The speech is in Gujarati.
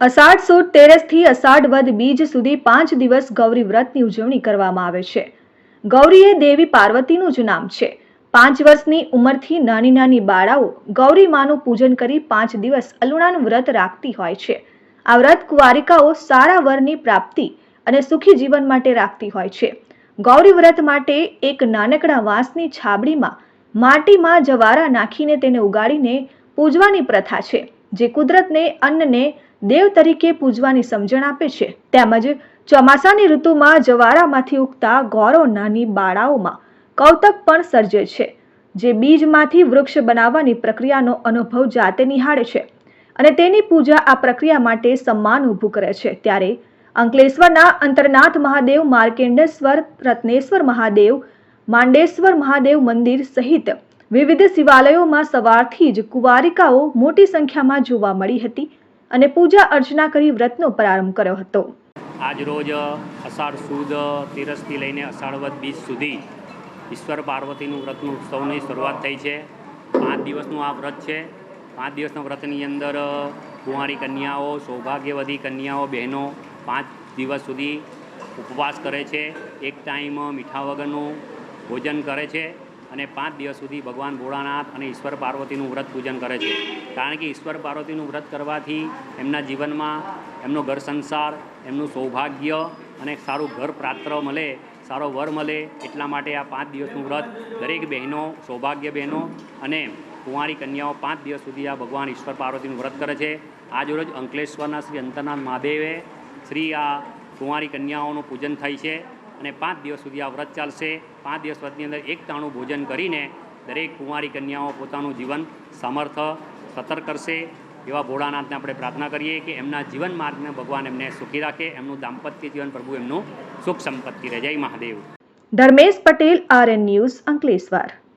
અષાઢ સુદ તેરસથી અષાઢ વદ બીજ સુધી પાંચ દિવસ ગૌરી વ્રતની ઉજવણી કરવામાં આવે છે. ગૌરી એ દેવી પાર્વતીનું જ નામ છે. પાંચ વર્ષની ઉંમરથી નાની નાની બાળાઓ ગૌરી માનું પૂજન કરી પાંચ દિવસ અલુણાનું વ્રત રાખતી હોય છે. આ વ્રત કુવારિકાઓ સારા વરની પ્રાપ્તિ અને સુખી જીવન માટે રાખતી હોય છે. ગૌરી વ્રત માટે એક નાનકડા વાંસની છાબડીમાં માટીમાં જવારા નાખીને તેને ઉગાડીને પૂજવાની પ્રથા છે, જે કુદરતને અન્નને દેવ તરીકે પૂજવાની સમજણ આપે છે. તેમજ ચોમાસાની ઋતુમાં જવારામાંથી ઉગતા ગોરો નાની બાળાઓમાં કૌતક પણ સર્જે છે, જે બીજમાંથી વૃક્ષ બનાવવાની પ્રક્રિયાનો અનુભવ જાતે નિહાળે છે અને તેની પૂજા આ પ્રક્રિયા માટે સન્માન ઊભું કરે છે. ત્યારે અંકલેશ્વરના અંતરનાથ મહાદેવ, માર્કેન્ડેશ્વર, રત્નેશ્વર મહાદેવ, માંડેશ્વર મહાદેવ મંદિર સહિત વિવિધ શિવાલયોમાં સવારથી જ કુવારિકાઓ મોટી સંખ્યામાં જોવા મળી હતી. અને પૂજા અર્ચના કરી વ્રતનો પ્રારંભ કર્યો હતો. આજ રોજ અષાઢ સુદ તેરસથી લઈને અષાઢવદ બીજ સુધી ઈશ્વર પાર્વતીનું વ્રતનું ઉત્સવની શરૂઆત થઈ છે. પાંચ દિવસનું આ વ્રત છે. પાંચ દિવસના વ્રતની અંદર કુંવારી કન્યાઓ, સૌભાગ્યવતી કન્યાઓ, બહેનો પાંચ દિવસ સુધી ઉપવાસ કરે છે. એક ટાઈમ મીઠા વગરનું ભોજન કરે છે. અને પાંચ દિવસ સુધી ભગવાન ભોળાનાથ અને ઈશ્વર પાર્વતીનું વ્રત પૂજન કરે છે. કારણ કે ઈશ્વર પાર્વતીનું વ્રત કરવાથી એમના જીવનમાં એમનો ઘર સંસાર, એમનું સૌભાગ્ય અને સારું ઘર પ્રાત્ર મળે, સારો વર મળે એટલા માટે આ પાંચ દિવસનું વ્રત દરેક બહેનો, સૌભાગ્ય બહેનો અને કુંવારી કન્યાઓ પાંચ દિવસ સુધી આ ભગવાન ઈશ્વર પાર્વતીનું વ્રત કરે છે. આજરોજ અંકલેશ્વરના શ્રી અંતરનાથ મહાદેવે શ્રી આ કુંવારી કન્યાઓનું પૂજન થાય છે. અને પાંચ દિવસ સુધી આ વ્રત ચાલશે. પાંચ દિવસ વ્રતની અંદર એક તાણું ભોજન કરીને દરેક કુંવારી કન્યાઓ પોતાનું જીવન સમર્થ સતર કરશે. એવા ભોળાનાથને આપણે પ્રાર્થના કરીએ કે એમના જીવન માર્ગને ભગવાન એમને સુખી રાખે, એમનું દાંપત્ય જીવન પ્રભુ એમનું સુખ સંપત્તિ રહે. જય Mahadev. Dharmesh Patel R N news Ankleshwar.